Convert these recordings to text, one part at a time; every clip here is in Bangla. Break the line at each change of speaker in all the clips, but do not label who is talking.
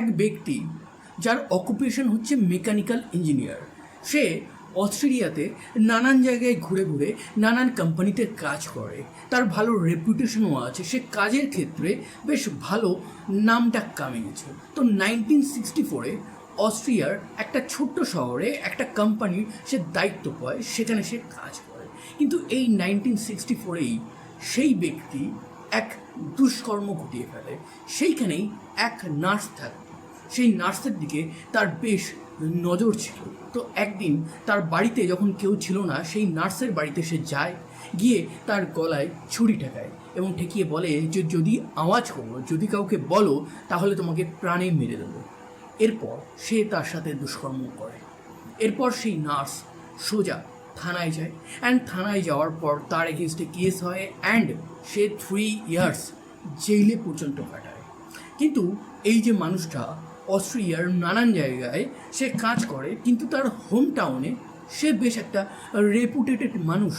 এক ব্যক্তি যার অকুপেশন হচ্ছে মেকানিক্যাল ইঞ্জিনিয়ার সে অস্ট্রেলিয়াতে নানান জায়গায় ঘুরে ঘুরে নানান কোম্পানিতে কাজ করে। তার ভালো রেপুটেশনও আছে। সে কাজের ক্ষেত্রে বেশ ভালো নামটা কামিয়েছে। তো নাইনটিন সিক্সটি ফোরে অস্ট্রিয়ার একটা ছোট্ট শহরে একটা কোম্পানির সে দায়িত্ব পায়। সেখানে সে কাজ করে। কিন্তু এই নাইনটিন সিক্সটি ফোরেই সেই ব্যক্তি এক দুষ্কর্ম ঘটিয়ে ফেলে। সেইখানেই এক নার্স থাকত সেই নার্সের দিকে তার বেশ নজর ছিল। তো একদিন তার বাড়িতে যখন কেউ ছিল না, সেই নার্সের বাড়িতে সে যায়, গিয়ে তার গলায় ছুরি ঠেকায় এবং ঠেকিয়ে বলে যে, যদি আওয়াজ করো, যদি কাউকে বলো, তাহলে তোমাকে প্রাণে মেরে দেবো। এরপর সে তার সাথে দুষ্কর্ম করে। এরপর সেই নার্স সোজা থানায় যায় অ্যান্ড থানায় যাওয়ার পর তার এগেনস্টে কেস হয় অ্যান্ড সে থ্রি ইয়ার্স জেলে পর্যন্ত কাটায়। কিন্তু এই যে মানুষটা অস্ট্রেলিয়ার নানান জায়গায় সে কাজ করে, কিন্তু তার হোম টাউনে সে বেশ একটা রেপুটেটেড মানুষ।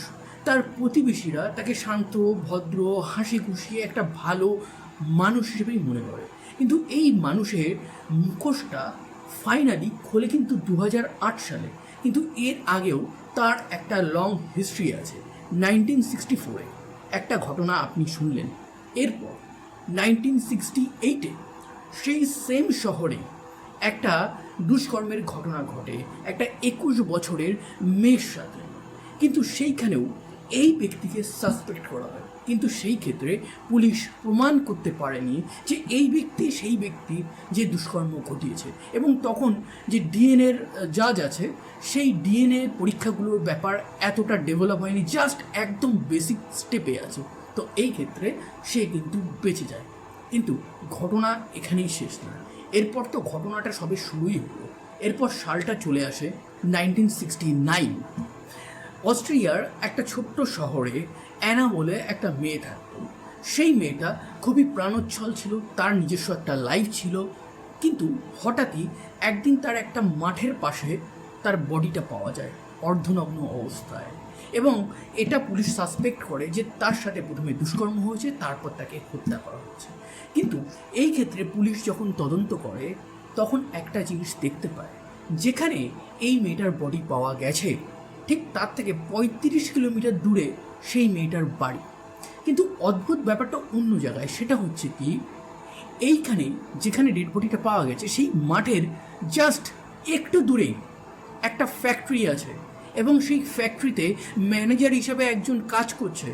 তার প্রতিবেশীরা তাকে শান্ত, ভদ্র হাসি খুশি একটা ভালো মানুষ হিসেবেই মনে করে। কিন্তু এই মানুষের মুখোশটা ফাইনালি খোলে কিন্তু দু হাজার আট সালে। কিন্তু এর আগেও তার একটা লং হিস্ট্রি আছে নাইনটিন সিক্সটি ফোরে একটা ঘটনা আপনি শুনলেন। এরপর নাইনটিন সিক্সটি এইটে সেই সেম শহরে একটা দুষ্কর্মের ঘটনা ঘটে, একটা একুশ বছরের মেয়ের সাথে। কিন্তু সেইখানেও এই ব্যক্তিকে সাসপেক্ট করা হয়। কিন্তু সেই ক্ষেত্রে পুলিশ প্রমাণ করতে পারেনি যে এই ব্যক্তি সেই ব্যক্তি যে দুষ্কর্ম ঘটিয়েছে। এবং তখন যে ডিএনএর জাজ আছে, সেই ডিএনএ পরীক্ষাগুলোর ব্যাপার এতটা ডেভেলপ হয়নি জাস্ট একদম বেসিক স্টেপে আছে। তো এই ক্ষেত্রে সে কিন্তু বেঁচে যায়। কিন্তু ঘটনা এখানেই শেষ না। এরপর তো ঘটনাটা সবে শুরুই হলো। এরপর সালটা চলে আসে নাইনটিন সিক্সটি নাইন অস্ট্রিয়ার একটা ছোট্ট শহরে অ্যানা বলে একটা মেয়ে থাকতো। সেই মেয়েটা খুবই প্রাণোচ্ছল ছিল, তার নিজস্ব একটা লাইফ ছিল, কিন্তু হঠাৎই একদিন তার একটা মাঠের পাশে তার বডিটা পাওয়া যায়, অর্ধনগ্ন অবস্থায়। এবং এটা পুলিশ সাসপেক্ট করে যে তার সাথে প্রথমে দুষ্কর্ম হয়েছে, তারপর তাকে হত্যা করা হয়েছে। কিন্তু এই ক্ষেত্রে পুলিশ যখন তদন্ত করে, তখন একটা জিনিস দেখতে পায়, যেখানে এই মেয়েটার বডি পাওয়া গেছে, ঠিক তার থেকে পঁয়ত্রিশ কিলোমিটার দূরে সেই মেয়েটার বাড়ি। কিন্তু অদ্ভুত ব্যাপারটা অন্য জায়গায়, সেটা হচ্ছে কি, এইখানে যেখানে ডেড বডিটা পাওয়া গেছে, সেই মাঠের জাস্ট একটু দূরে একটা ফ্যাক্টরি আছে। এবং সেই ফ্যাক্টরিতে ম্যানেজার হিসাবে একজন কাজ করছে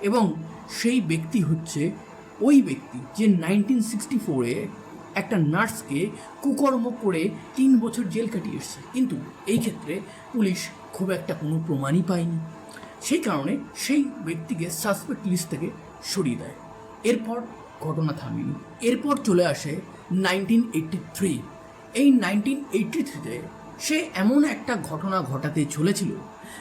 এবং সেই ব্যক্তি হচ্ছে ওই ব্যক্তি যে নাইনটিন সিক্সটি ফোরে একটা নার্সকে কুকর্ম করে তিন বছর জেল কাটিয়ে এসছে কিন্তু এই ক্ষেত্রে পুলিশ খুব একটা কোনো প্রমাণই পায়নি। সেই কারণে সেই ব্যক্তিকে সাসপেক্ট লিস্ট থেকে সরিয়ে দেয়। এরপর ঘটনা থামেনি। এরপর চলে আসে নাইনটিন এইটটি থ্রি এই নাইনটিন এইটটি থ্রিতে সে এমন একটা ঘটনা ঘটাতে চলেছিল,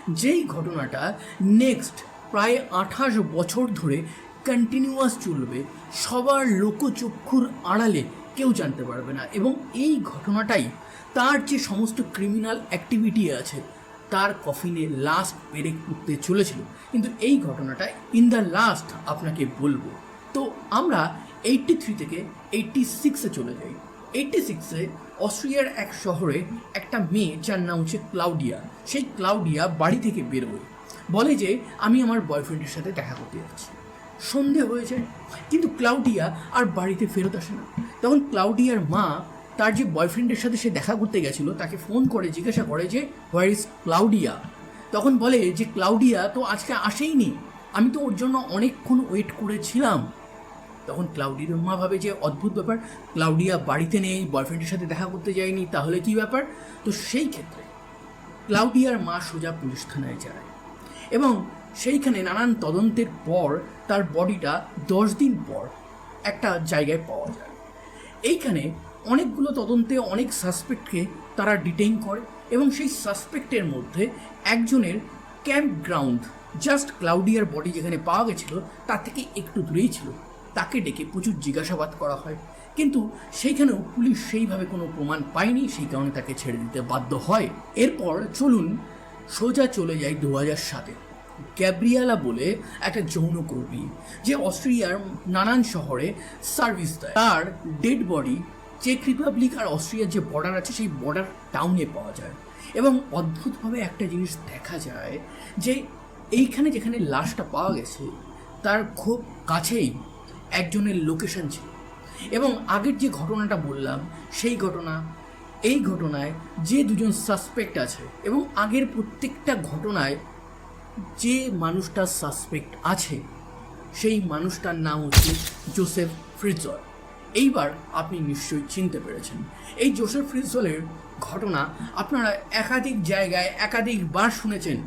যেই ঘটনাটা নেক্সট প্রায় আঠাশ বছর ধরে কন্টিনিউয়াস চলবে, সবার লোকচক্ষুর আড়ালে কেউ জানতে পারবে না। এবং এই ঘটনাটাই তার যে সমস্ত ক্রিমিনাল অ্যাক্টিভিটি আছে, তার কফিনে লাস্ট পেরেক উঠতে চলেছিল। কিন্তু এই ঘটনাটা ইন দ্য লাস্ট আপনাকে বলব। তো আমরা এইটটি থ্রি থেকে এইটটি সিক্সে চলে যাই। এইটটি সিক্সে অস্ট্রিয়ার এক শহরে একটা মেয়ে যার নাম হচ্ছে ক্লাউডিয়া। সেই ক্লাউডিয়া বাড়ি থেকে বেরোয়। বলে যে, আমি আমার বয়ফ্রেন্ডের সাথে দেখা করতে যাচ্ছি। সন্ধে হয়ে যায়, কিন্তু ক্লাউডিয়া আর বাড়িতে ফেরত আসে না। তখন ক্লাউডিয়ার মা তার যে বয়ফ্রেন্ডের সাথে সে দেখা করতে গেছিল, তাকে ফোন করে, জিজ্ঞাসা করে যে, হোয়ার ইজ ক্লাউডিয়া? তখন বলে যে, ক্লাউডিয়া তো আজকে আসেইনি। আমি তো ওর জন্য অনেকক্ষণ ওয়েট করেছিলাম। তখন ক্লাউডিয়ার মা ভাবে যে অদ্ভুত ব্যাপার, ক্লাউডিয়া বাড়িতে নেই বয়ফ্রেন্ডের সাথে দেখা করতে যায়নি, তাহলে কি ব্যাপার? তো সেই ক্ষেত্রে ক্লাউডিয়ার মা সোজা পুলিশ থানায় যায় এবং সেইখানে নানান তদন্তের পর তার বডিটা দশ দিন পর একটা জায়গায় পাওয়া যায়। এইখানে অনেকগুলো তদন্তে অনেক সাসপেক্টকে তারা ডিটেইন করে এবং সেই সাসপেক্টের মধ্যে একজনের ক্যাম্প গ্রাউন্ড জাস্ট ক্লাউডিয়ার বডি যেখানে পাওয়া গেছিল, তার থেকে একটু দূরেই ছিল। তাকে ডেকে প্রচুর জিজ্ঞাসাবাদ করা হয়। কিন্তু সেইখানেও পুলিশ সেইভাবে কোনো প্রমাণ পায়নি, সেই কারণে তাকে ছেড়ে দিতে বাধ্য হয়। এরপর চলুন সোজা চলে যায় দু হাজার সাতে। গ্যাব্রিয়ালা বলে একটা যৌনকর্মী যে অস্ট্রিয়ার নানান শহরে সার্ভিস দেয়। তার ডেড বডি চেক রিপাবলিক আর অস্ট্রিয়ার যে বর্ডার আছে, সেই বর্ডার টাউনে পাওয়া যায়। এবং অদ্ভুতভাবে একটা জিনিস দেখা যায় যে এইখানে যেখানে লাশটা পাওয়া গেছে, তার খুব কাছেই একজনের লোকেশন ছিল। এবং আগের যে ঘটনাটা বললাম, সেই ঘটনা, এই ঘটনায় যে দুজন সাসপেক্ট আছে এবং আগের প্রত্যেকটা ঘটনায় যে মানুষটা সাসপেক্ট আছে, সেই মানুষটার নাম হচ্ছে জোসেফ ফ্রিজল এইবার আপনি নিশ্চয়ই চিনতে পেরেছেন। এই জোসেফ ফ্রিজলের ঘটনা আপনারা একাধিক জায়গায়, একাধিকবার শুনেছেন,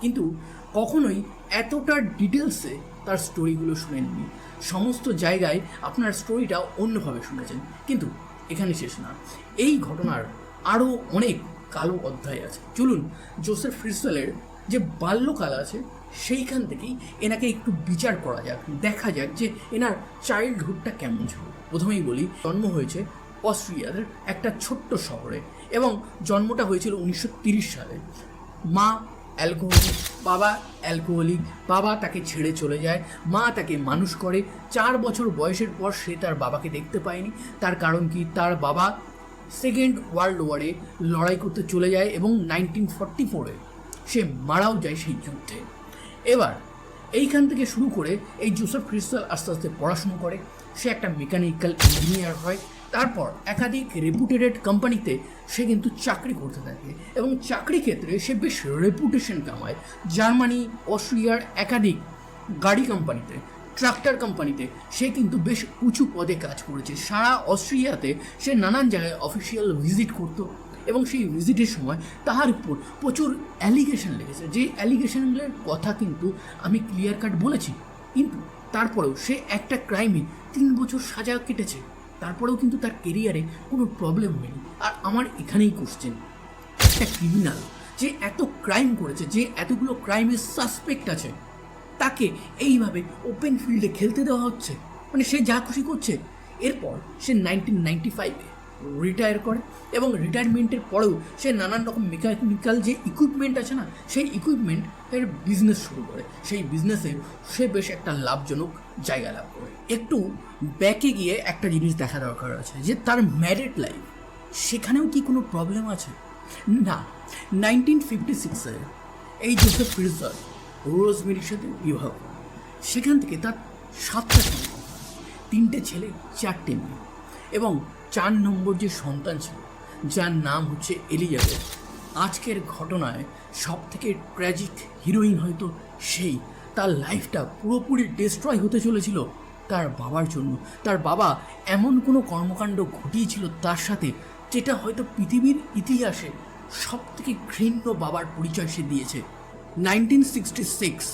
কিন্তু কখনোই এতটা ডিটেলসে তার স্টোরিগুলো শুনেননি। সমস্ত জায়গায় আপনার স্টোরিটা অন্যভাবে শুনেছেন। কিন্তু এখানে শেষ না। এই ঘটনার আরও অনেক কালো অধ্যায় আছে। চলুন জোসেফ ফ্রিজলের যে বাল্যকাল আছে, সেইখান থেকেই এনাকে একটু বিচার করা যাক। দেখা যাক যে এনার চাইল্ডহুডটা কেমন ছিল। প্রথমেই বলি, জন্ম হয়েছে অস্ট্রিয়ার একটা ছোট্ট শহরে এবং জন্মটা হয়েছিল উনিশশো সালে। মা অ্যালকোহলিক। বাবা অ্যালকোহলিক। বাবা তাকে ছেড়ে চলে যায়। মা তাকে মানুষ করে। চার বছর বয়সের পর সে তার বাবাকে দেখতে পায়নি। তার কারণ কি? তার বাবা সেকেন্ড ওয়ার্ল্ড ওয়ারে লড়াই করতে চলে যায় এবং নাইনটিন ফর্টি ফোরে সে মারাও যায় সেই যুদ্ধে। এবার এইখান থেকে শুরু করে এই জোসেফ ক্রিস্টাল আস্তে আস্তে পড়াশুনো করে। সে একটা মেকানিক্যাল ইঞ্জিনিয়ার হয়। তারপর একাধিক রেপুটেটেড কোম্পানিতে সে কিন্তু চাকরি করতে থাকে এবং চাকরি ক্ষেত্রে সে বেশ রেপুটেশন কামায়। জার্মানি, অস্ট্রিয়ার একাধিক গাড়ি কোম্পানিতে ট্রাক্টর কোম্পানিতে সে কিন্তু বেশ উঁচু পদে কাজ করেছে। সারা অস্ট্রিয়াতে সে নানান জায়গায় অফিসিয়াল ভিজিট করতো এবং সেই ভিজিটের সময় তাহার উপর প্রচুর অ্যালিগেশন লেগেছে। যে অ্যালিগেশনের কথা কিন্তু আমি ক্লিয়ার কাট বলেছি, কিন্তু তারপরেও সে একটা ক্রাইমে তিন বছর সাজা কেটেছে। তারপরেও কিন্তু তার কেরিয়ারে কোনো প্রবলেম হয়নি। আর আমার এখানেই কোশ্চেন একটা ক্রিমিনাল যে এত ক্রাইম করেছে, যে এতগুলো ক্রাইমের সাসপেক্ট আছে, তাকে এইভাবে ওপেন ফিল্ডে খেলতে দেওয়া হচ্ছে। মানে সে যা খুশি করছে, এরপর সে নাইনটিন নাইনটি ফাইভে রিটায়ার করে এবং রিটায়ারমেন্টের পরেও সে নানান রকম মেকানিক্যাল যে ইকুইপমেন্ট আছে না, সেই ইকুইপমেন্ট এর বিজনেস শুরু করে। সেই বিজনেসে সে বেশ একটা লাভজনক জায়গা লাভ করে। একটু ব্যাকে গিয়ে একটা জিনিস দেখা দরকার আছে, যে তার ম্যারিড লাইফ সেখানেও কি কোনো প্রবলেম আছে? না। নাইনটিন ফিফটি সিক্সে এই জোসেফ ফিরজার রোজমেরির সাথে বিবাহ সেখান থেকে তার সাতটা তিনটে ছেলে, চারটে মেয়ে। এবং চার নম্বর যে সন্তান ছিল, যার নাম হচ্ছে এলিজাবেথ, আজকের ঘটনায় সব থেকে ট্র্যাজিক হিরোইন হয়তো সেই। তার লাইফটা পুরোপুরি ডিস্ট্রয় হতে চলেছিল তার বাবার জন্য। তার বাবা এমন কোনো কর্মকাণ্ড ঘটিয়েছিল তার সাথে যেটা হয়তো পৃথিবীর ইতিহাসে সব থেকে ঘৃণ্য বাবার পরিচয় সে দিয়েছে। নাইনটিন সিক্সটি সিক্স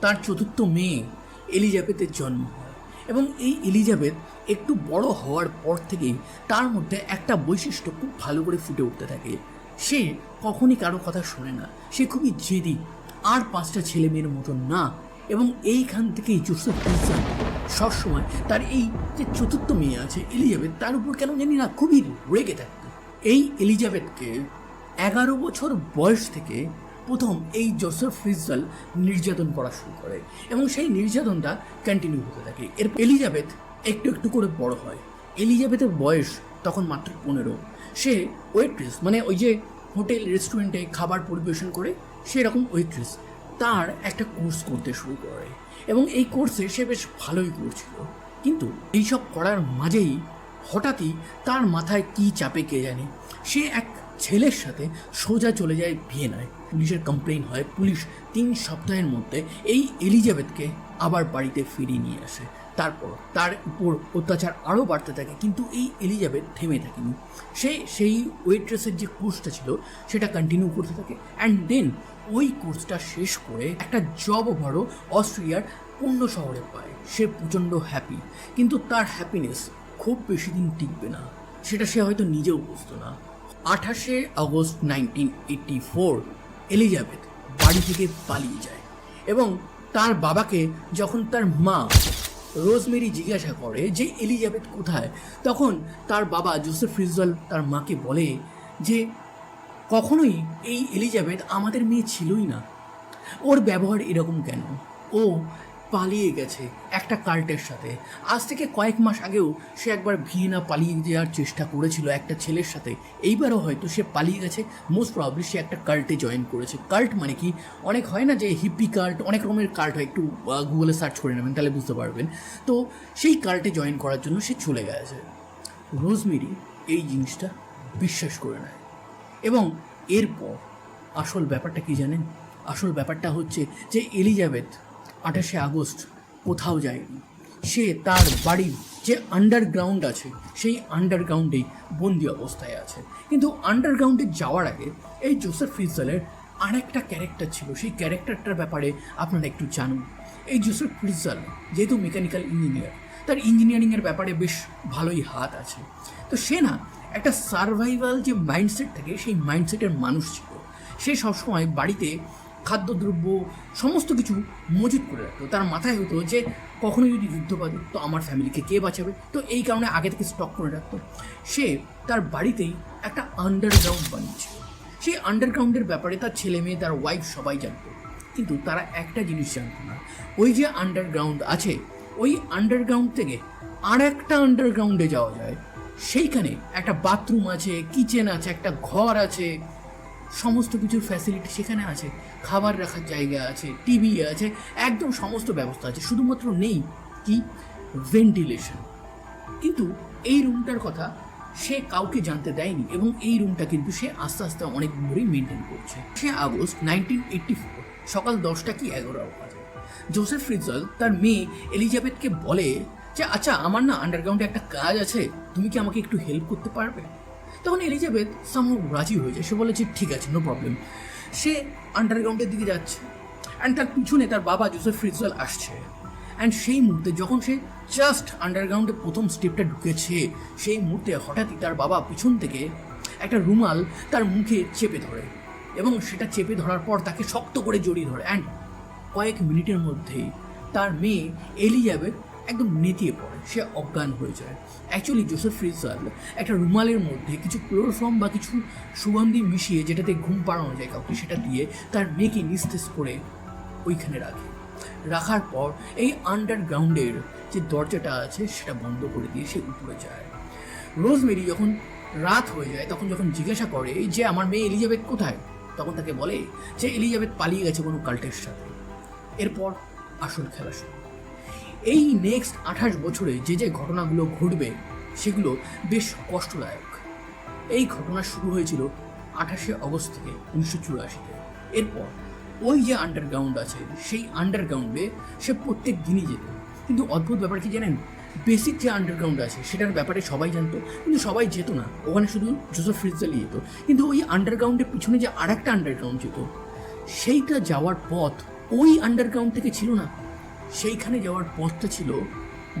তার চতুর্থ মেয়ে এলিজাবেথের জন্ম হয়। এবং এই এলিজাবেথ একটু বড় হওয়ার পর থেকেই তার মধ্যে একটা বৈশিষ্ট্য খুব ভালো করে ফুটে উঠতে থাকে। সে কখনই কারও কথা শোনে না। সে খুবই জেদি। আর পাঁচটা ছেলে মেয়ের মতন না এবং এইখান থেকেই জোসেফ সবসময় তার এই যে চতুর্থ মেয়ে আছে, এলিজাবেথ, তার উপর কেন জানি না খুবই রেগে থাকতো এই এলিজাবেথকে এগারো বছর বয়স থেকে প্রথম এই জোসেফ ফ্রিজল নির্যাতন করা শুরু করে এবং সেই নির্যাতনটা কন্টিনিউ হতে থাকে। এর এলিজাবেথ একটু একটু করে বড় হয়। এলিজাবেথের বয়স তখন মাত্র পনেরো। সে ওয়েট্রেস মানে ওই যে হোটেল রেস্টুরেন্টে খাবার পরিবেশন করে, সেরকম ওয়েট্রেস তার একটা কোর্স করতে শুরু করে এবং এই কোর্সে সে বেশ ভালোই করছিল। কিন্তু এইসব করার মাঝেই হঠাৎই তার মাথায় কি চাপে কে জানে? সে এক ছেলের সাথে সোজা চলে যায় ভিয়েনায়। পুলিশের কমপ্লেন হয়। পুলিশ তিন সপ্তাহের মধ্যে এই এলিজাবেথকে আবার বাড়িতে ফিরিয়ে নিয়ে আসে। তারপর তার উপর অত্যাচার আরও বাড়তে থাকে, কিন্তু এই এলিজাবেথ থেমে থাকেনি। সে সেই ওয়েট্রেসের যে কোর্সটা ছিল, সেটা কন্টিনিউ করতে থাকে। অ্যান্ড দেন ওই কোর্সটা শেষ করে একটা জব ওভারও অস্ট্রেলিয়ার অন্য শহরে পায়। সে প্রচণ্ড হ্যাপি কিন্তু তার হ্যাপিনেস খুব বেশি দিন টিকবে না। সেটা সে হয়তো নিজেও বুঝতো না। আঠাশে August nineteen eighty four Elizabeth বাড়ি থেকে পালিয়ে যায়। এবং তার বাবাকে যখন তার মা রোজমেরি জিজ্ঞাসা করে যে, এলিজাবেথ কোথায়? তখন তার বাবা জোসেফ রিজওয়াল তার মাকে বলে যে, কখনোই এই এলিজাবেথ আমাদের মেয়ে ছিলই না। ওর ব্যবহার এরকম কেন? ও পালিয়ে গেছে একটা কাল্টের সাথে। আজ থেকে কয়েক মাস আগেও সে একবার ভিয়েনা পালিয়ে যাওয়ার চেষ্টা করেছিল একটা ছেলের সাথে। এইবারও হয়তো সে পালিয়ে গেছে। মোস্ট প্রবলি সে একটা কাল্টে জয়েন করেছে। কাল্ট মানে কি? অনেক হয় না যে হিপি কাল্ট, অনেক রকমের কাল্ট হয়। একটু গুগলে সার্চ করে নেবেন, তাহলে বুঝতে পারবেন। তো সেই কাল্টে জয়েন করার জন্য সে চলে গেছে। রোজমেরি এই জিনিসটা বিশ্বাস করে নেয়। এবং এরপর আসল ব্যাপারটা কি জানেন? আসল ব্যাপারটা হচ্ছে যে এলিজাবেথ আঠাশে আগস্ট কোথাও যায়নি। সে তার বাড়ির যে আন্ডারগ্রাউন্ড আছে, সেই আন্ডারগ্রাউন্ডেই বন্দি অবস্থায় আছে। কিন্তু আন্ডারগ্রাউন্ডে যাওয়ার আগে এই জোসেফ ফ্রিজেলের আরেকটা ক্যারেক্টার ছিল। সেই ক্যারেক্টারটার ব্যাপারে আপনারা একটু জানুন। এই জোসেফ ফ্রিজাল যেহেতু মেকানিক্যাল ইঞ্জিনিয়ার তার ইঞ্জিনিয়ারিংয়ের ব্যাপারে বেশ ভালোই হাত আছে। তো সে না একটা সার্ভাইভাল যে মাইন্ডসেট থাকে, সেই মাইন্ডসেটের মানুষ ছিল। সে সবসময় বাড়িতে খাদ্যদ্রব্য, সমস্ত কিছু মজুত করে রাখতো তার মাথায় হতো যে কখনো যদি যুদ্ধ বাঁধে তো আমার ফ্যামিলিকে কে বাঁচাবে? তো এই কারণে আগে থেকে স্টক করে রাখতো। সে তার বাড়িতেই একটা আন্ডারগ্রাউন্ড বানিয়েছিল সেই আন্ডারগ্রাউন্ডের ব্যাপারে তার ছেলে মেয়ে, তার ওয়াইফ সবাই জানতো। কিন্তু তারা একটা জিনিস জানতো না। ওই যে আন্ডারগ্রাউন্ড আছে, ওই আন্ডারগ্রাউন্ড থেকে আর একটা আন্ডারগ্রাউন্ডে যাওয়া যায়। সেইখানে একটা বাথরুম আছে কিচেন আছে, একটা ঘর আছে। সমস্ত কিছুর ফ্যাসিলিটি সেখানে আছে। খাবার রাখার জায়গা আছে টিভি আছে, একদম সমস্ত ব্যবস্থা আছে। শুধুমাত্র নেই কি? ভেন্টিলেশন কিন্তু এই রুমটার কথা সে কাউকে জানতে দেয়নি এবং এই রুমটা কিন্তু সে আস্তে আস্তে অনেক দিন ধরেই মেনটেন করছে। সে আগস্ট নাইনটিন এইটটি ফোর সকাল দশটা কি এগারো বাজে। জোসেফ ফ্রিজল তার মেয়ে এলিজাবেথকে বলে যে আচ্ছা আমার না আন্ডারগ্রাউন্ডে একটা কাজ আছে। তুমি কি আমাকে একটু হেল্প করতে পারবে? তখন এলিজাবেথ সামহাও রাজি হয়ে যায়। সে বলে যে ঠিক আছে নো প্রবলেম সে আন্ডারগ্রাউন্ডের দিকে যাচ্ছে অ্যান্ড তার পিছনে তার বাবা জোসেফ ফ্রিজওয়েল আসছে অ্যান্ড সেই মুহূর্তে যখন সে জাস্ট আন্ডারগ্রাউন্ডে প্রথম স্টেপটা ঢুকেছে, সেই মুহূর্তে হঠাৎই তার বাবা পিছন থেকে একটা রুমাল তার মুখে চেপে ধরে এবং সেটা চেপে ধরার পর তাকে শক্ত করে জড়িয়ে ধরে অ্যান্ড কয়েক মিনিটের মধ্যেই তার মেয়ে এলিজাবেথ একদম নেতিয়ে পড়ে। সে অজ্ঞান হয়ে যায়। অ্যাকচুয়ালি জোসেফ ফ্রিজাল একটা রুমালের মধ্যে কিছু ক্লোরোফর্ম বা কিছু সুগন্ধি মিশিয়ে যেটাতে ঘুম পাড়ানো যায় কাউকে, সেটা দিয়ে তার মেয়েকে নিস্তেজ করে ওইখানে রাখে। রাখার পর এই আন্ডারগ্রাউন্ডের যে দরজাটা আছে, সেটা বন্ধ করে দিয়ে সে উপরে যায়। রোজমেরি যখন রাত হয়ে যায়, তখন যখন জিজ্ঞাসা করে যে আমার মেয়ে এলিজাবেথ কোথায়? তখন তাকে বলে যে এলিজাবেথ পালিয়ে গেছে কোনো কাল্টের সাথে। এরপর আসল খেলা শুরু। এই নেক্সট আঠাশ বছরে যে যে ঘটনাগুলো ঘটবে, সেগুলো বেশ কষ্টদায়ক। এই ঘটনা শুরু হয়েছিল আঠাশে অগস্ট থেকে উনিশশো চুরাশিতে। এরপর ওই যে আন্ডারগ্রাউন্ড আছে, সেই আন্ডারগ্রাউন্ডে সে প্রত্যেক দিনই যেত। কিন্তু অদ্ভুত ব্যাপার কি জানেন? বেসিক যে আন্ডারগ্রাউন্ড আছে, সেটার ব্যাপারে সবাই জানতো, কিন্তু সবাই যেত না। ওখানে শুধু জোসেফ ফ্রিজালি যেত কিন্তু ওই আন্ডারগ্রাউন্ডের পিছনে যে আর একটা আন্ডারগ্রাউন্ড যেত, সেইটা যাওয়ার পথ ওই আন্ডারগ্রাউন্ড থেকে ছিল না। সেইখানে যাওয়ার পথটা ছিল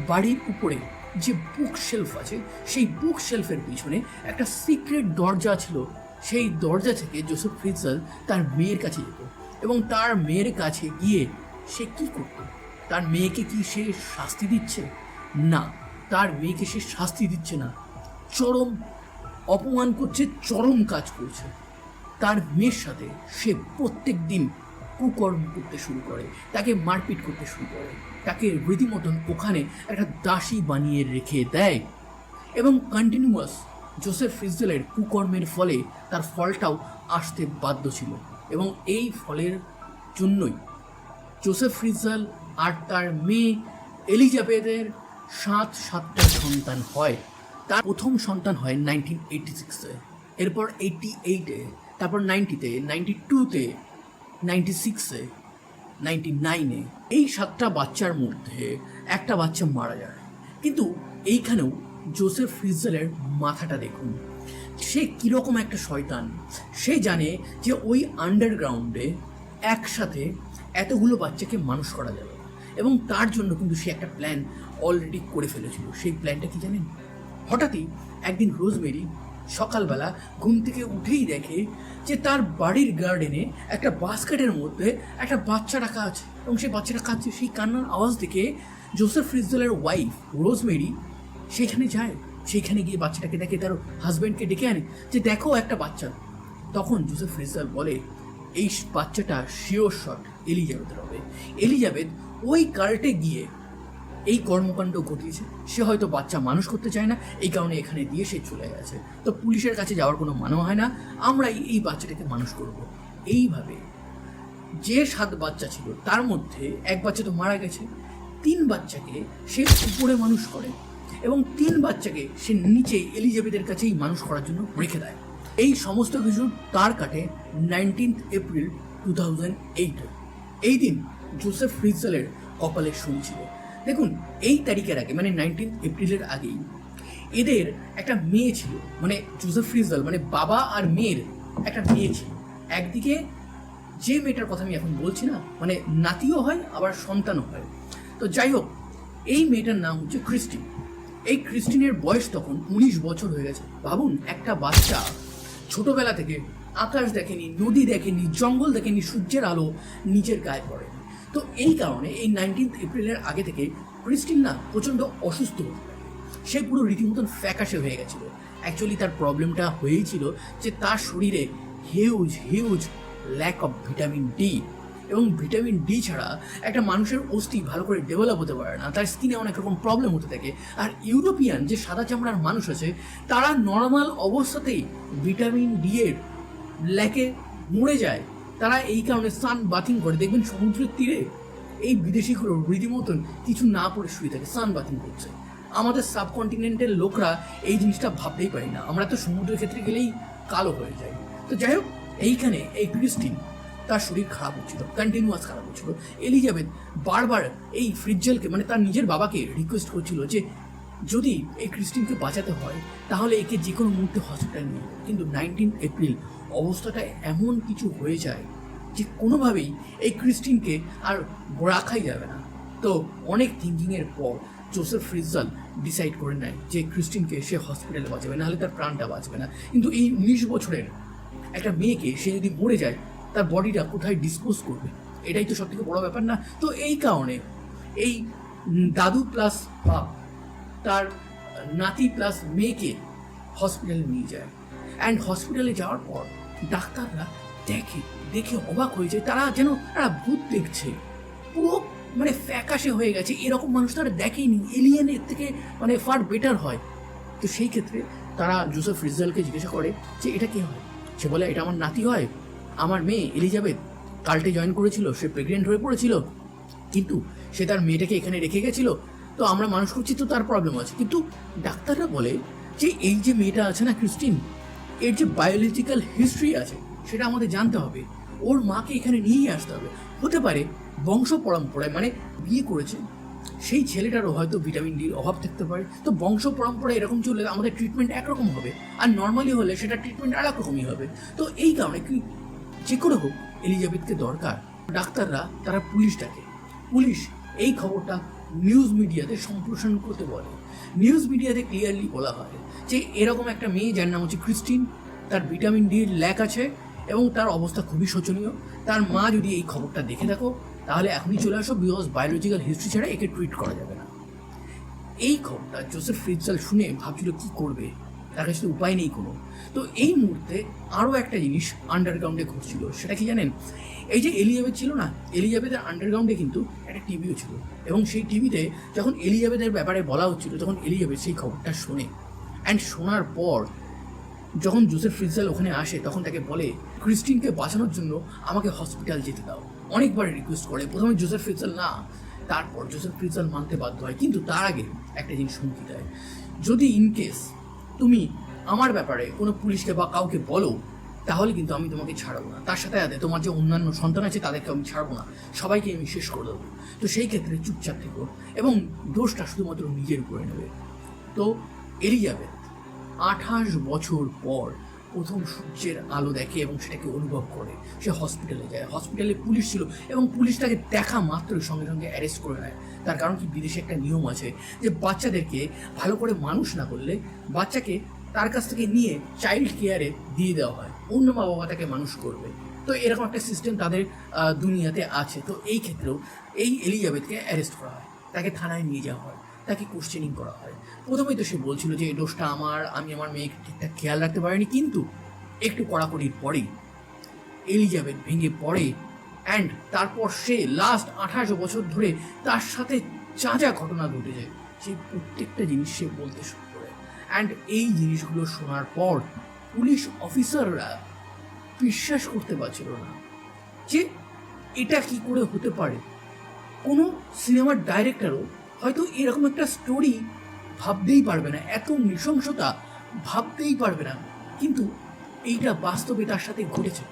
বাড়ির উপরে যে বুক শেলফ আছে, সেই বুক শেলফের পিছনে একটা সিক্রেট দরজা ছিল। সেই দরজা থেকে জোসেফ ফ্রিজাল তার মেয়ের কাছে যেত এবং তার মেয়ের কাছে গিয়ে সে কি করত? তার মেয়েকে কি সে শাস্তি দিচ্ছে? না, তার মেয়েকে সে শাস্তি দিচ্ছে না। চরম অপমান করছে, চরম কাজ করছে। তার মেয়ের সাথে সে প্রত্যেক দিন কুকর্ম করতে শুরু করে, তাকে মারপিট করতে শুরু করে, তাকে রীতিমতন ওখানে একটা দাসী বানিয়ে রেখে দেয়। এবং কন্টিনিউয়াস জোসেফ ফ্রিজেলের কুকর্মের ফলে তার ফলটাও আসতে বাধ্য ছিল। এবং এই ফলের জন্যই জোসেফ ফ্রিজাল আর তার মেয়ে এলিজাবেথের সাত সাতটা সন্তান হয়। তার প্রথম সন্তান হয় নাইনটিন এইটি সিক্সে এরপর এইটি এইটে তারপর নাইনটিতে নাইনটি টুতে নাইনটি সিক্সে নাইনটি নাইনে এই সাতটা বাচ্চার মধ্যে একটা বাচ্চা মারা যায়। কিন্তু এইখানেও জোসেফ ফ্রিজেলের মাথাটা দেখুন। সে কীরকম একটা শয়তান। সে জানে যে ওই আন্ডারগ্রাউন্ডে একসাথে এতগুলো বাচ্চাকে মানুষ করা যাবে। এবং তার জন্য কিন্তু সে একটা প্ল্যান অলরেডি করে ফেলেছিল। সেই প্ল্যানটা কি জানেন? হঠাৎই একদিন রোজমেরি সকালবেলা ঘুম থেকে উঠেই দেখে যে তার বাড়ির গার্ডেনে একটা বাস্কেটের মধ্যে একটা বাচ্চা রাখা আছে এবং সেই বাচ্চাটা কাঁদছে। সেই কান্নার আওয়াজ দেখে জোসেফ ফ্রিজলের ওয়াইফ রোজমেরি সেখানে যায়। সেইখানে গিয়ে বাচ্চাটাকে দেখে, তার হাজব্যান্ডকে ডেকে আনে যে, দেখো একটা বাচ্চা। তখন জোসেফ ফ্রিজাল বলে, এই বাচ্চাটা শিওর শট এলিজাবেথের হবে। এলিজাবেথ ওই কার্টে গিয়ে এই কর্মকাণ্ড ঘটিয়েছে। সে হয়তো বাচ্চা মানুষ করতে চায় না, এই কারণে এখানে দিয়ে সে চলে গেছে। তো পুলিশের কাছে যাওয়ার কোনো মানে হয় না, আমরা এই- বাচ্চাটাকে মানুষ করব। এইভাবে যে সাত বাচ্চা ছিল, তার মধ্যে এক বাচ্চা তো মারা গেছে, তিন বাচ্চাকে সে উপরে মানুষ করে এবং তিন বাচ্চাকে সে নিচে এলিজাবেথের কাছেই মানুষ করার জন্য রেখে দেয়। এই সমস্ত কিছু তার কাটে nineteenth April two thousand eight. এই দিন জোসেফ ফ্রিজেলের কপালে শুনছিল। দেখুন, এই তারিখের আগে মানে নাইনটিন এপ্রিলের আগেই, এদের একটা মেয়ে ছিল মানে জোসেফ ফ্রিজেল মানে বাবা আর মেয়ের একটা মেয়ে ছিল। একদিকে যে মেয়েটার কথা আমি এখন বলছি না মানে নাতিও হয়, আবার সন্তানও হয়। তো যাই হোক, এই মেয়েটার নাম হচ্ছে ক্রিস্টিন এই ক্রিস্টিনের বয়স তখন উনিশ বছর হয়ে গেছে। ভাবুন, একটা বাচ্চা ছোটবেলা থেকে আকাশ দেখেনি, নদী দেখেনি, জঙ্গল দেখেনি, সূর্যের আলো নিজের গায়ে পড়ে। তো এই কারণে এই নাইনটিন্থ এপ্রিলের আগে থেকে ক্রিস্টিন না প্রচণ্ড অসুস্থ। সে পুরো রীতিমতন ফ্যাকাশে হয়ে গেছিল। অ্যাকচুয়ালি তার প্রবলেমটা হয়েই ছিল যে তার শরীরে huge huge lack of vitamin D এবং ভিটামিন ডি ছাড়া একটা মানুষের অস্থি ভালো করে ডেভেলপ হতে পারে না। তার স্কিনে অনেক রকম প্রবলেম হতে থাকে। আর ইউরোপিয়ান যে সাদা চামড়ার মানুষ আছে, তারা নর্মাল অবস্থাতেই ভিটামিন ডি এর ল্যাকে মরে যায়। তারা এই কারণে সান বাথিং করে। দেখবেন সমুদ্রের তীরে এই বিদেশিগুলো রীতিমতন কিছু না পরে শুয়ে থাকে সান বাথিং করছে। আমাদের সাবকন্টিনেন্টের লোকরা এই জিনিসটা ভাবতেই পারি না। আমরা তো সমুদ্রের ক্ষেত্রে গেলেই কালো হয়ে যাই। তো যাই হোক, এইখানে এই ক্রিস্টিন তার শরীর খারাপ হচ্ছিল কন্টিনিউয়াস খারাপ হচ্ছিল। এলিজাবেথ বারবার এই ফ্রিজেলকে মানে তার নিজের বাবাকে রিকোয়েস্ট করছিল যে, যদি এই ক্রিস্টিনকে বাঁচাতে হয়, তাহলে একে যে কোনো মুহূর্তে হসপিটাল নিয়ে কিন্তু নাইনটিন এপ্রিল অবস্থাটা এমন কিছু হয়ে যায় যে কোনোভাবেই এই ক্রিস্টিনকে আর রাখাই যাবে না। তো অনেক থিঙ্কিংয়ের পর জোসেফ ফ্রিজাল ডিসাইড করে নেয় যে ক্রিস্টিনকে সে হসপিটালে বাঁচাবে, নাহলে তার প্রাণটা বাঁচবে না। কিন্তু এই উনিশ বছরের একটা মেয়েকে সে যদি মরে যায়, তার বডিটা কোথায় ডিসপোজ করবে? এটাই তো সব থেকে বড় ব্যাপার না? তো এই কারণে এই দাদু প্লাস বাপ, তার নাতি প্লাস মেয়েকে হসপিটালে নিয়ে যায়। অ্যান্ড হসপিটালে যাওয়ার পর ডাক্তাররা দেখে দেখে অবাক হয়ে যায়। তারা যেন, তারা ভূত দেখছে। পুরো মানে ফ্যাকাশে হয়ে গেছে। এরকম মানুষ তারা দেখেনি এলিয়েনের থেকে মানে ফার বেটার হয়। তো সেই ক্ষেত্রে তারা জোসেফ রিজালকে জিজ্ঞাসা করে যে, এটা কি হয়? সে বলে, এটা আমার নাতি হয়। আমার মেয়ে এলিজাবেথ কাল্টে জয়েন করেছিল। সে প্রেগনেন্ট হয়ে পড়েছিল। কিন্তু সে তার মেয়েটাকে এখানে রেখে গেছিল। তো আমরা মানুষ করছি, তো তার প্রবলেম আছে। কিন্তু ডাক্তাররা বলে যে, এই যে মেয়েটা আছে না ক্রিস্টিন এর যে বায়োলজিক্যাল হিস্ট্রি আছে, সেটা আমাদের জানতে হবে। ওর মাকে এখানে নিয়ে আসতে হবে। হতে পারে বংশ পরম্পরায় মানে বিয়ে করেছে, সেই ছেলেটারও হয়তো ভিটামিন ডির অভাব থাকতে পারে। তো বংশ পরম্পরা এরকম চললে আমাদের ট্রিটমেন্ট একরকম হবে, আর নর্মালি হলে সেটা ট্রিটমেন্ট আর রকমই হবে। তো এই কারণে কি যে করে হোক, এলিজাবেথকে দরকার। ডাক্তাররা, তারা পুলিশ ডাকে। পুলিশ এই খবরটা নিউজ মিডিয়াতে সম্প্রসারণ করতে বলে। নিউজ মিডিয়াতে ক্লিয়ারলি বলা হয়। যে এরকম একটা মেয়ে যার নাম হচ্ছে ক্রিস্টিন তার ভিটামিন ডির ল্যাক আছে এবং তার অবস্থা খুবই শোচনীয়। তার মা যদি এই খবরটা দেখে থাকো, তাহলে এখনই চলে আসো বিকজ বায়োলজিক্যাল হিস্ট্রি ছাড়া একে ট্রিট করা যাবে না। এই খবরটা জোসেফ ফ্রিজাল শুনে ভাবছিল কি করবে? তার কাছে উপায় নেই কোনো। তো এই মুহূর্তে আরও একটা জিনিস আন্ডারগ্রাউন্ডে ঘটছিল, সেটা কি জানেন? এই যে এলিজাবেথ ছিল না এলিজাবেথের আন্ডারগ্রাউন্ডে কিন্তু একটা টিভিও ছিল এবং সেই টিভিতে যখন এলিজাবেথের ব্যাপারে বলা হচ্ছিল, তখন এলিজাবেথ সেই খবরটা শোনে। অ্যান্ড শোনার পর, যখন জোসেফ ফ্রিজাল ওখানে আসে, তখন তাকে বলে, ক্রিস্টিনকে বাঁচানোর জন্য আমাকে হসপিটাল যেতে দাও। অনেকবার রিকোয়েস্ট করে। প্রথমে জোসেফ ফ্রিজাল না, তারপর জোসেফ ফ্রিজাল মানতে বাধ্য হয়। কিন্তু তার আগে একটা জিনিস হুমকি দেয়। যদি ইন কেস তুমি আমার ব্যাপারে কোনো পুলিশকে বা কাউকে বলো, তাহলে কিন্তু আমি তোমাকে ছাড়বো না। তার সাথে সাথে তোমার যে অন্যান্য সন্তান আছে তাদেরকে আমি ছাড়বো না। সবাইকে আমি শেষ করে দেবো। তো সেই ক্ষেত্রে চুপচাপ থেকো এবং দোষটা শুধুমাত্র নিজের উপরে নেবে। তো এলিজাবেথ আঠাশ বছর পর প্রথম সূর্যের আলো দেখে এবং সেটাকে অনুভব করে। সে হসপিটালে যায়। হসপিটালে পুলিশ ছিল এবং পুলিশ তাকে দেখা মাত্রই সঙ্গে সঙ্গে অ্যারেস্ট করে নেয়। তার কারণ কি? বিদেশে একটা নিয়ম আছে যে বাচ্চাদেরকে ভালো করে মানুষ না করলে বাচ্চাকে তার কাছ থেকে নিয়ে চাইল্ড কেয়ারে দিয়ে দেওয়া হয়। অন্য মা বাবা তাকে মানুষ করবে। তো এরকম একটা সিস্টেম তাদের দুনিয়াতে আছে। তো এই ক্ষেত্রেও এই এলিজাবেথকে অ্যারেস্ট করা হয়। তাকে থানায় নিয়ে যাওয়া হয়। তাকে কোশ্চেনিং করা হয়। প্রথমেই তো সে বলছিল যে, এই দোষটা আমার, আমি আমার মেয়েকে ঠিকঠাক খেয়াল রাখতে পারিনি, কিন্তু একটু কড়াকড়ির পরেই এলিজাবেথ ভেঙে পড়ে অ্যান্ড তারপর সে লাস্ট আঠাশ বছর ধরে তার সাথে যা যা ঘটনা ঘটে যায়, সেই প্রত্যেকটা জিনিস সে বলতে শুরু করে। অ্যান্ড এই জিনিসগুলো শোনার পর পুলিশ অফিসাররা বিশ্বাস করতে পারছিল না যে এটা কি করে হতে পারে। কোনো সিনেমার ডাইরেক্টরও হয়তো এরকম একটা স্টোরি ভাবতেই পারবে না, এত নৃশংসতা ভাবতেই পারবে না। কিন্তু এইটা বাস্তবে তার সাথে ঘটেছে।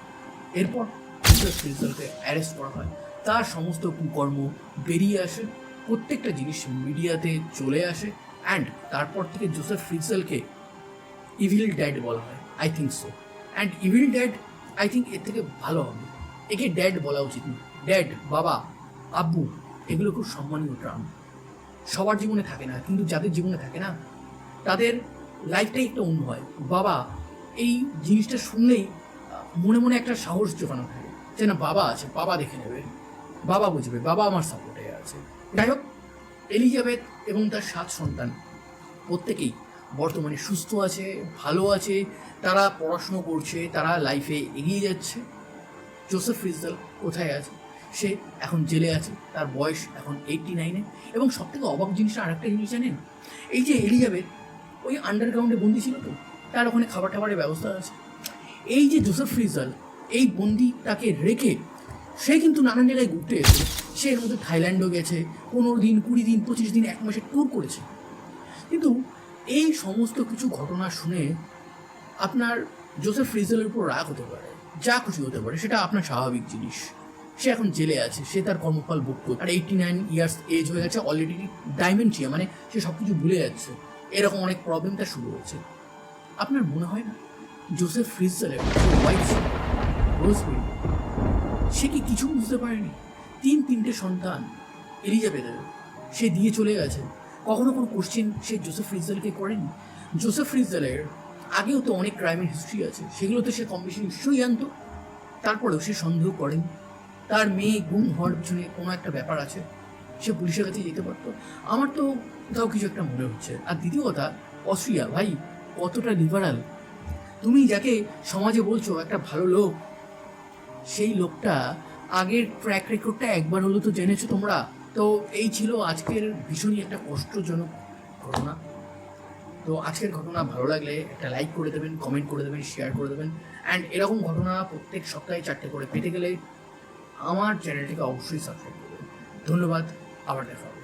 এরপর জোসেফ ফ্রিজলকে অ্যারেস্ট করা হয়। তার সমস্ত কুকর্ম বেরিয়ে আসে, প্রত্যেকটা জিনিস মিডিয়াতে চলে আসে অ্যান্ড তারপর থেকে জোসেফ ফ্রিজলকে ইভিল ড্যাড বলা হয় I think so and evil dad I think এর থেকে ভালো হবে। একে ড্যাড বলা উচিত না ড্যাড বাবা, আব্বু, এগুলো খুব সম্মানীয় টার্ম সবার জীবনে থাকে না, কিন্তু যাদের জীবনে থাকে না, তাদের লাইফটাই একটু অন্য হয়। বাবা, এই জিনিসটা শুনলেই মনে মনে একটা সাহস জোগানো থাকে যে না, বাবা আছে, বাবা দেখে নেবে, বাবা বুঝবে, বাবা আমার সাপোর্টে আছে। যাই হোক, এলিজাবেথ এবং তার সাত সন্তান, প্রত্যেকেই বর্তমানে সুস্থ আছে, ভালো আছে, তারা পড়াশুনো করছে, তারা লাইফে এগিয়ে যাচ্ছে। জোসেফ রিজল কোথায় আছে? সে এখন জেলে আছে, তার বয়স এখন এইটটি নাইনে এবং সব থেকে অবাক জিনিসটা আরেকটা জিনিস জানেন? এই যে এলিজাবেথ, ওই আন্ডারগ্রাউন্ডে বন্দি ছিল তো, তার ওখানে খাবার টাবারের ব্যবস্থা আছে। এই যে জোসেফ ফ্রিজাল, এই বন্দিটাকে রেখে সে কিন্তু নানান জায়গায় ঘুরতে এসেছে। সে এর মধ্যে থাইল্যান্ডও গেছে, পনেরো দিন, কুড়ি দিন, পঁচিশ দিন, এক মাসে ট্যুর করেছে। কিন্তু এই সমস্ত কিছু ঘটনা শুনে আপনার জোসেফ ফ্রিজেলের উপর রাগ হতে পারে, যা খুশি হতে পারে, সেটা আপনার স্বাভাবিক জিনিস। সে এখন জেলে আছে, সে তার কর্মফল ভোগ করছে। আর এইটি নাইন ইয়ার্স এজ হয়ে গেছে অলরেডি ডাইমেনশিয়া মানে সে সব কিছু ভুলে যাচ্ছে। এরকম অনেক প্রবলেমটা শুরু হয়েছে। আপনার মনে হয় না? জোসেফ ফ্রিজেলের ওয়াইফ সে কি কিছু বুঝতে পারেনি? তিন তিনটে সন্তান এলিজাবেথের সে দিয়ে চলে গেছে। কখনো কোনো কোশ্চেন সে জোসেফ রিজেলকে করেনি? জোসেফ রিজেলের আগেও তো অনেক ক্রাইমের হিস্ট্রি আছে, সেগুলোতে সে কম বেশি নিশ্চয়ই জানতো। তারপরেও সে সন্দেহ করেনি। তার মেয়ে গুম হওয়ার পিছনে কোনো একটা ব্যাপার আছে, সে পুলিশের কাছে যেতে পারতো। আমার তো কোথাও কিছু একটা মনে হচ্ছে। আর দ্বিতীয় কথা, অস্ট্রিয়া, ভাই, কতটা লিবারাল তুমি যাকে সমাজে বলছো, একটা ভালো লোক, সেই লোকটা আগের ট্র্যাক রেকর্ডটা একবার হলো তো জেনেছো তোমরা? তো এই ছিল আজকের ভীষণই একটা কষ্টজনক ঘটনা। তো আজকের ঘটনা ভালো লাগলে একটা লাইক করে দেবেন কমেন্ট করে দেবেন শেয়ার করে দেবেন। অ্যান্ড এরকম ঘটনা প্রত্যেক সপ্তাহে চারটে করে। পেতে গেলে আমার চ্যানেলটিকে অবশ্যই সাবস্ক্রাইব করবেন ধন্যবাদ আবার দেখা।